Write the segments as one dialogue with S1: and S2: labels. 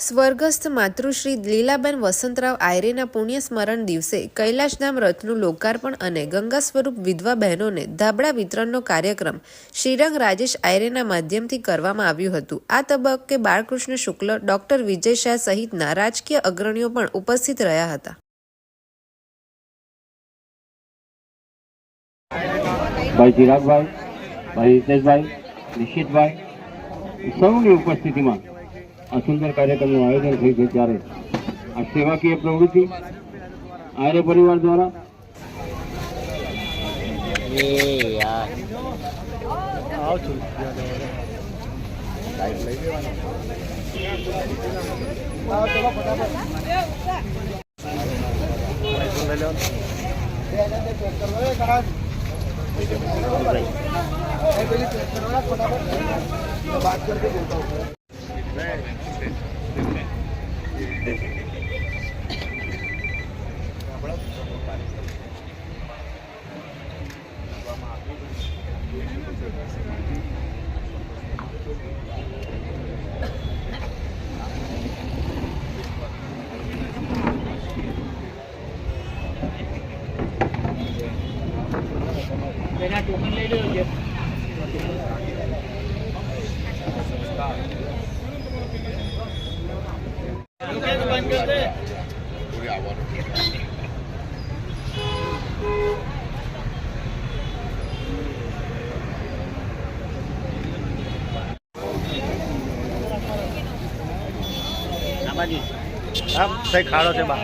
S1: સ્વર્ગસ્થ માતૃશ્રી લીલાબેન વસંતરાવ આયરેના પુણ્ય સ્મરણ દિવસે કૈલાશધામ રથનું લોકાર્પણ અને ગંગા સ્વરૂપ વિધવા બહેનોને ધાબળા વિતરણનો કાર્યક્રમ શ્રીરંગ રાજેશ આયરેના માધ્યમથી કરવામાં આવ્યું હતું. આ તબક્કે બાળકૃષ્ણ શુક્લ, ડોક્ટર વિજય શાહ સહિતના રાજકીય અગ્રણીઓ પણ ઉપસ્થિત રહ્યા હતા.
S2: ભાઈ ચિરાગભાઈ, ભાઈ હિતેશભાઈ ઉપસ્થિતિમાં આ સુંદર કાર્યક્રમનું આયોજન થઈ છે ત્યારે. આ સેવાકીય પ્રવૃત્તિ આર્ય પરિવાર દ્વારા પેલા ટોકન લઈ લેજો ટોકન
S3: ખાડો છે બા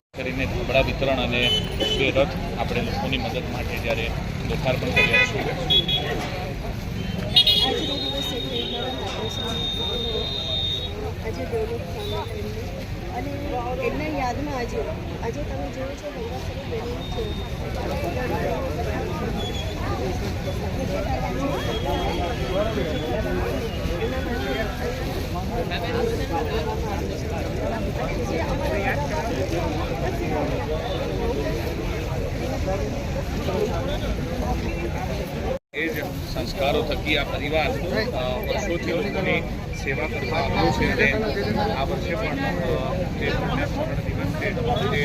S4: કરીને ધાબળા વિતરણ અને બે રથ આપણે લોકોની મદદ માટે જ્યારે લોકાર્પણ કર્યા
S5: માતાશ્રી આજે અને એમના યાદમાં આજે આજે તમે જોયું છો
S4: સંસ્કારો થકી આ પરિવાર વર્ષોથી લોકોની સેવા કરતા આવ્યો છે અને આ વર્ષે પણ જે પુણ્ય દિવસ છે, તે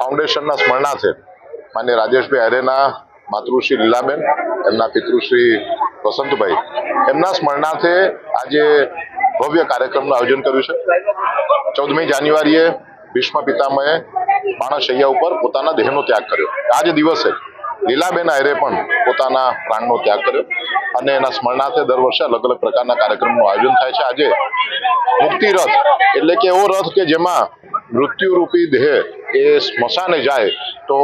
S6: ફાઉન્ડેશનના સ્મરણાર્થે માન્ય રાજેશભાઈ આર્યના માતૃશ્રી લીલાબેન, એમના પિતૃશ્રી વસંતભાઈ. એમના સ્મરણાર્થે આજે ભવ્ય કાર્યક્રમનું આયોજન કર્યું છે. ચૌદમી જાન્યુઆરીએ ભીષ્મ પિતામહે બાણશૈયા ઉપર પોતાના દેહનો ત્યાગ કર્યો. આ દિવસે લીલાબેન આયરે પણ પોતાના પ્રાણનો ત્યાગ કર્યો અને એના સ્મરણાર્થે દર વર્ષે અલગ અલગ પ્રકારના કાર્યક્રમનું આયોજન થાય છે. આજે મુક્તિ રથ એટલે કે એવો રથ કે જેમાં મૃત્યુરૂપી દેહ એ સ્મશાને જાય તો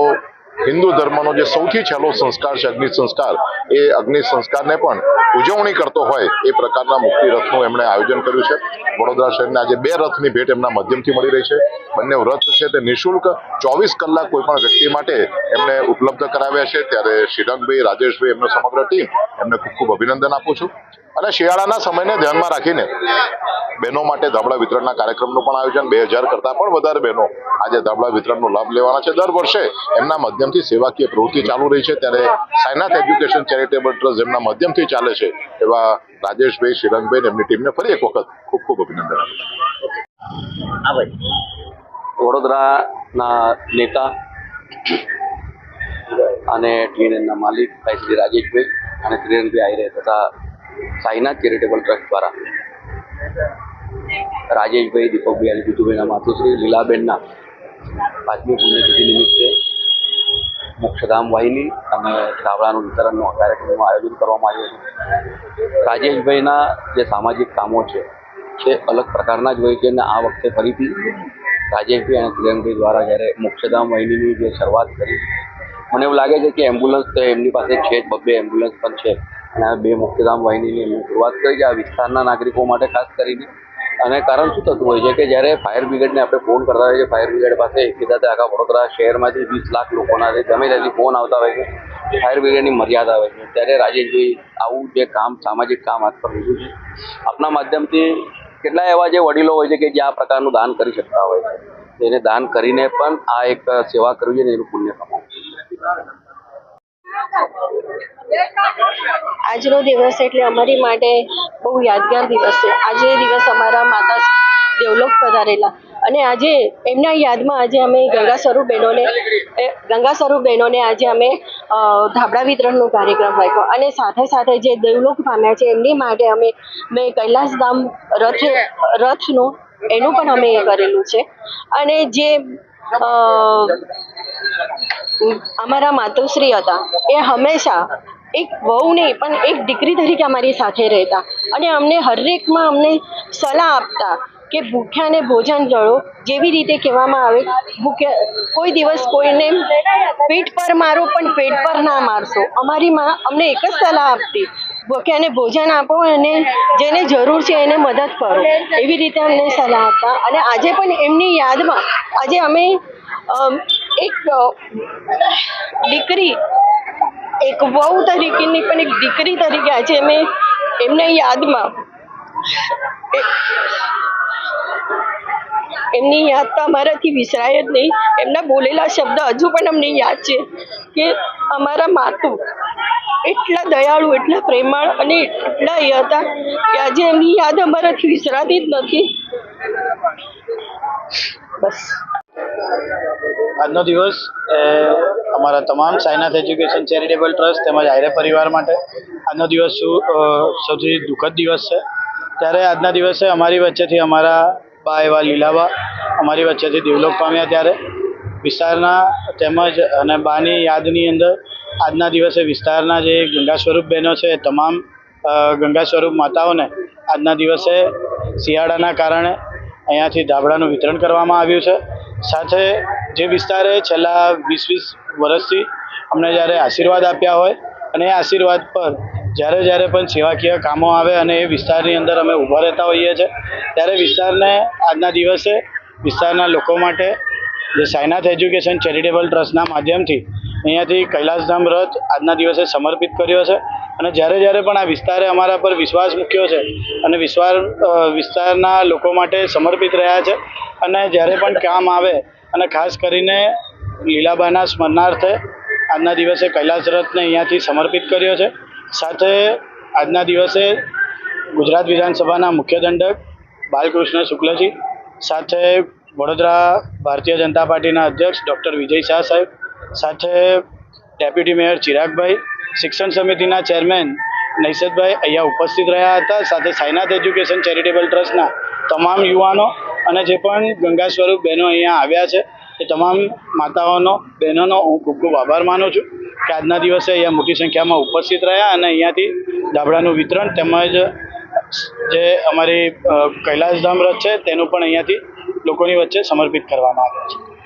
S6: હિન્દુ ધર્મનો જે સૌથી છેલ્લો સંસ્કાર છે અગ્નિ સંસ્કાર, એ અગ્નિ સંસ્કારને પણ ઉજવણી કરતો હોય એ પ્રકારના મુક્તિ રથનું એમણે આયોજન કર્યું છે. વડોદરા શહેરને આજે બે રથની ભેટ એમના માધ્યમથી મળી રહી છે. બંને રથ છે તે નિઃશુલ્ક ચોવીસ કલાક કોઈ પણ વ્યક્તિ માટે એમને ઉપલબ્ધ કરાવ્યા છે. ત્યારે શ્રીરંગભાઈ, રાજેશભાઈ એમનો સમગ્ર ટીમ એમને ખૂબ ખૂબ અભિનંદન આપું છું. અને શિયાળાના સમયને ધ્યાનમાં રાખીને બહેનો માટે ધાબળા વિતરણના કાર્યક્રમનું પણ આયોજન. બે હજાર કરતાં પણ વધારે બહેનો આજે ધાબળા વિતરણનો લાભ લેવાના છે. દર વર્ષે એમના માધ્યમથી સેવાકીય પ્રવૃત્તિ ચાલુ રહી છે. ત્યારે સાયનાથ એજ્યુકેશન ચેરિટેબલ ટ્રસ્ટ જેમના માધ્યમથી ચાલે છે, એવા રાજેશભાઈ, શ્રીરંગભાઈ એમની ટીમને ફરી એક વખત ખૂબ ખૂબ અભિનંદન આપું.
S7: વડોદરાના નેતા અને ટીએનએનના માલિક ભાઈ શ્રી રાજેશભાઈ અને આઈ આયરે તથા સાઈનાથ ચેરિટેબલ ટ્રસ્ટ દ્વારા રાજેશભાઈ, દીપકભાઈ અને જીતુભાઈના માતુશ્રી લીલાબેનના પાંચમી પુણ્યતિથિ નિમિત્તે મોક્ષધામ વાહિની અને ધાબળાનું વિતરણનું કાર્યક્રમનું આયોજન કરવામાં આવ્યું હતું. રાજેશભાઈના જે સામાજિક કામો છે તે અલગ પ્રકારના જ હોય છે અને આ વખતે ફરીથી રાજેશભાઈ અને કિરણભાઈ દ્વારા જ્યારે મોક્ષધામ વાહિનીની જે શરૂઆત કરી, મને એવું લાગે છે કે એમ્બ્યુલન્સ તો એમની પાસે છે જ બબ્બે એમ્બ્યુલન્સ પણ છે. અને બે મુક્તિધામ વાહિનીની એમની શરૂઆત કરી છે. આ વિસ્તારના નાગરિકો માટે ખાસ કરીને અને કારણ શું થતું હોય છે કે જ્યારે ફાયર બ્રિગેડને આપણે ફોન કરતા હોઈએ છીએ ફાયર બ્રિગેડ પાસે કીધા સાથે આખા વડોદરા શહેરમાંથી વીસ લાખ લોકોના છે, ગમે ત્યાંથી ફોન આવતા હોય છે ફાયર બ્રિગેડની મર્યાદા હોય છે. ત્યારે રાજેશભાઈ આવું જે કામ, સામાજિક કામ હાથ પર લીધું છે. આપના માધ્યમથી કેટલા એવા જે વડીલો હોય છે કે જે આ પ્રકારનું દાન કરી શકતા હોય છે? એને દાન કરીને પણ આ એક સેવા કરવી છે ને એનું પુણ્ય કમાવું
S5: આજનો દિવસ એટલે અમારી માટે બહુ યાદગાર દિવસ છે. આજે દિવસ અમારા માતા દેવલોક પધારેલા અને આજે એમના યાદમાં આજે અમે ગંગા સ્વરૂપ બહેનોને ગંગા સ્વરૂપ બહેનોને આજે અમે ધાબળા વિતરણનો કાર્યક્રમ રાખ્યો. અને સાથે સાથે જે દેવલોક પામ્યા છે, એમની માટે અમે, મેં કૈલાસધામ રથ, રથનું, એનું પણ અમે કરેલું છે. અને જે અમારા માતુશ્રી હતા. એ હંમેશા એક વહુ નહીં પણ એક દીકરી તરીકે અમારી સાથે રહેતા. અને અમને હરેકમાં અમને સલાહ આપતા કે ભૂખ્યાને ભોજન જળો જેવી રીતે કહેવામાં આવે ભૂખ્યા કોઈ દિવસ કોઈને પેટ પર મારો પણ પેટ પર ના મારશો. અમારી માં અમને એક જ સલાહ આપતી ભૂખ્યાને ભોજન આપો અને જેને જરૂર છે એને મદદ કરો. એવી રીતે અમને સલાહ આપતા. અને આજે પણ એમની યાદમાં આજે અમે અમ, એક દીકરી, એક વહુ તરીકેની પણ એક દીકરી તરીકે આજે અમે એમના યાદમાં એમની યાદ તો અમારાથી વિસરાય જ નહીં. એમના બોલેલા શબ્દ હજુ પણ અમને યાદ છે કે અમારા માતુ એટલા દયાળુ, એટલા પ્રેમાળ અને એટલા એ હતા કે આજે એમની યાદ અમારાથી વિસરાતી જ નથી. બસ.
S3: આજનો દિવસ અમારા તમામ સાયનાથ એજ્યુકેશન ચેરિટેબલ ટ્રસ્ટ તેમજ આયરે પરિવાર માટે આજનો દિવસ સૌથી દુઃખદ દિવસ છે. ત્યારે આજના દિવસે અમારી વચ્ચેથી અમારા બા એવા લીલાબા, અમારી વચ્ચેથી દેવલોક પામ્યા ત્યારે વિસ્તારના તેમજ અને બાની યાદની અંદર આજના દિવસે વિસ્તારના જે ગંગા સ્વરૂપ બહેનો છે તમામ ગંગા સ્વરૂપ માતાઓને આજના દિવસે શિયાળાના કારણે અહીંયાથી ધાબળાનું વિતરણ કરવામાં આવ્યું છે. સાથે જે વિસ્તારે છેલ્લા વીસ વીસ વર્ષથી અમને જ્યારે આશીર્વાદ આપ્યા હોય અને એ આશીર્વાદ પર જ્યારે જ્યારે પણ સેવાકીય કામો આવે અને એ વિસ્તારની અંદર અમે ઊભા રહેતા હોઈએ છીએ, ત્યારે વિસ્તારને આજના દિવસે વિસ્તારના લોકો માટે જે સાયનાથ એજ્યુકેશન ચેરિટેબલ ટ્રસ્ટના માધ્યમથી અહીંયાથી કૈલાસધામ રથ આજના દિવસે સમર્પિત કર્યો છે. અને જ્યારે જ્યારે પણ આ વિસ્તારે અમારા પર વિશ્વાસ મૂક્યો છે અને વિશ્વાસ વિસ્તારના લોકો માટે સમર્પિત રહ્યા છે અને જ્યારે પણ કામ આવે અને ખાસ કરીને લીલાબાના સ્મરણાર્થે આજના દિવસે કૈલાસ રથને અહીંયાથી સમર્પિત કર્યો છે. સાથે આજના દિવસે ગુજરાત વિધાનસભાના મુખ્ય દંડક બાલકૃષ્ણ શુક્લજી, સાથે વડોદરા ભારતીય જનતા પાર્ટીના અધ્યક્ષ ડૉક્ટર વિજય શાહ સાહેબ, સાથે ડેપ્યુટી મેયર ચિરાગભાઈ શિક્ષણ સમિતિના ચેરમેન નૈસદભાઈ અહીંયા ઉપસ્થિત રહ્યા હતા. સાથે સાયનાથ એજ્યુકેશન ચેરિટેબલ ટ્રસ્ટના તમામ યુવાનો અને જે પણ ગંગા સ્વરૂપ બહેનો અહીંયા આવ્યા છે, એ તમામ માતાઓનો, બહેનોનો હું ખૂબ ખૂબ આભાર માનું છું કે આજના દિવસે અહીંયા મોટી સંખ્યામાં ઉપસ્થિત રહ્યા અને અહીંયાથી ધાબળાનું વિતરણ તેમજ જે અમારી કૈલાસધામ રથ છે, તેનું પણ અહીંયાથી લોકોની વચ્ચે સમર્પિત કરવામાં આવ્યું છે.